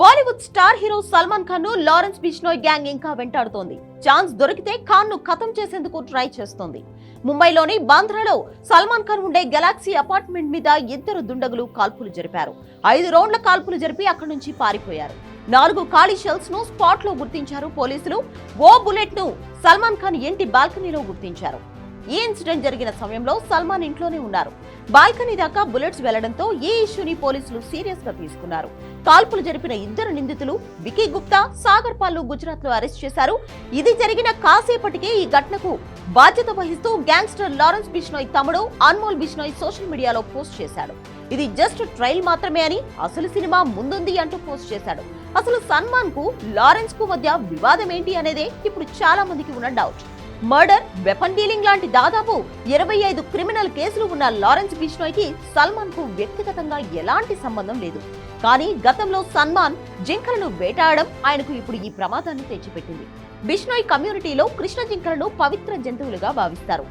Bollywood star hero Salman ఖాన్ను Lawrence Bishnoi gang ఇంకా వెంటాడుతోంది. ఛాన్స్ దొరికితే ఖాన్ను ఖతం చేసేందుకు ట్రై చేస్తోంది. ముంబైలోని బాంద్రాలో సల్మాన్ ఖాన్ ఉండే గెలాక్సీ అపార్ట్మెంట్ మీద ఇద్దరు దుండగులు కాల్పులు జరిపారు. ఐదు రౌండ్ల కాల్పులు జరిపి అక్కడి నుంచి పారిపోయారు. నాలుగు ఖాళీ షెల్స్ను స్పాట్లో గుర్తించారు పోలీసులు. ఓ బుల్లెట్ను సల్మాన్ ఖాన్ ఇంటి బాల్కనీలో గుర్తించారు. ఈ ఇన్సిడెంట్ జరిగిన సమయంలో సల్మాన్ ఇంట్లోనే ఉన్నారు. బాల్కనీ దాకా బుల్లెట్స్ వెళ్ళడంతో ఈ ఇష్యూని పోలీసులు సీరియస్గా తీసుకున్నారు. కాల్పులు జరిపిన ఇద్దరు నిందితులు వికీ గుప్తా సాగర్ పాల్ను గుజరాత్లో అరెస్ట్ చేశారు. ఇది జరిగిన కాసేపటికే ఈ ఘటనకు బాధ్యత వహిస్తూ గ్యాంగ్స్టర్ లారెన్స్ బిష్నోయ్ తమ్ముడు అన్మోల్ బిష్నోయ్ సోషల్ మీడియాలో పోస్ట్ చేశాడు. ఇది జస్ట్ ట్రైల్ మాత్రమే అని అసలు సినిమా ముందుంది అంటూ పోస్ట్ చేశాడు. అసలు సల్మాన్కు లారెన్స్కు మధ్య వివాదం ఏంటి అనేదే ఇప్పుడు చాలా మందికి ఉన్న డౌట్. మర్డర్ వెపన్ డీలింగ్ లాంటి దాదాపు ఇరవై ఐదు క్రిమినల్ కేసులు ఉన్న లారెన్స్ బిష్నోయ్కి సల్మాన్కు వ్యక్తిగతంగా ఎలాంటి సంబంధం లేదు. కానీ గతంలో సల్మాన్ జింకలను వేటాడడం ఆయనకు ఇప్పుడు ఈ ప్రమాదాన్ని తెచ్చిపెట్టింది. బిష్నోయ్ కమ్యూనిటీలో కృష్ణ జింకలను పవిత్ర జంతువులుగా భావిస్తారు.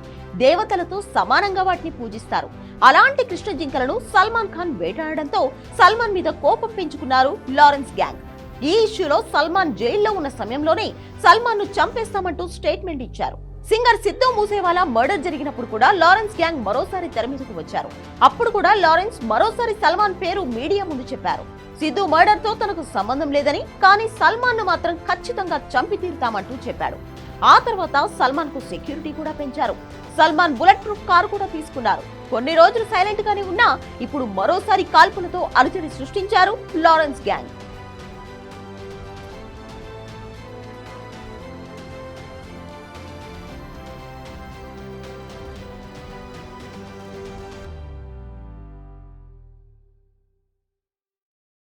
దేవతలతో సమానంగా వాటిని పూజిస్తారు. అలాంటి కృష్ణ జింకలను సల్మాన్ ఖాన్ వేటాడడంతో సల్మాన్ మీద కోపం పెంచుకున్నారు లారెన్స్ గ్యాంగ్. ఈ ఇష్యూలో సల్మాన్ జైల్లో ఉన్న సమయంలోనే సల్మాన్ను చంపేస్తామంటూ స్టేట్మెంట్ ఇచ్చారు. సింగర్ సిద్ధు మూసేవాలా మర్డర్ జరిగినప్పుడు కూడా లారెన్స్ గ్యాంగ్ మరోసారి తెర మీదకు వచ్చారు. అప్పుడు కూడా లారెన్స్ మరోసారి సల్మాన్ పేరు మీడియా ముందు చెప్పారు. సిద్ధు మర్డర్తో తనకు సంబంధం లేదని కానీ సల్మాన్ను మాత్రం ఖచ్చితంగా చంపి తీరుతామంటూ చెప్పాడు. ఆ తర్వాత సల్మాన్కు సెక్యూరిటీ కూడా పెంచారు. సల్మాన్ బుల్లెట్ ప్రూఫ్ కారు కూడా తీసుకున్నారు. కొన్ని రోజులు సైలెంట్ గానే ఉన్నా ఇప్పుడు మరోసారి కాల్పులతో అలజడి సృష్టించారు లారెన్స్ గ్యాంగ్.